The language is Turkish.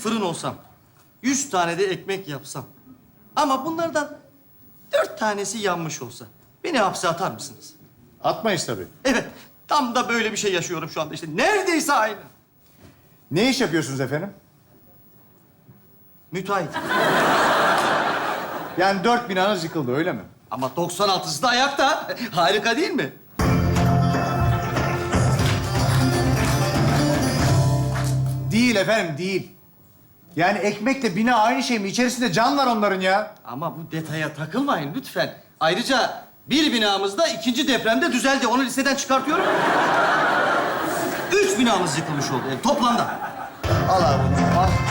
fırın olsam, yüz tane de ekmek yapsam ama bunlardan dört tanesi yanmış olsa beni hapse atar mısınız? Atmayız tabii. Evet, tam da böyle bir şey yaşıyorum şu anda işte. Neredeyse aynı. Ne iş yapıyorsunuz efendim? Müteahhit. Yani dört binanız yıkıldı öyle mi? Ama 96'sı da ayakta. Harika değil mi? Değil efendim değil. Yani ekmekle bina aynı şey mi? İçerisinde can var onların ya. Ama bu detaya takılmayın lütfen. Ayrıca bir binamızda ikinci depremde düzeldi. Onu listeden çıkartıyorum. Üç binamız yıkılmış oldu yani toplamda. Al abi bunu.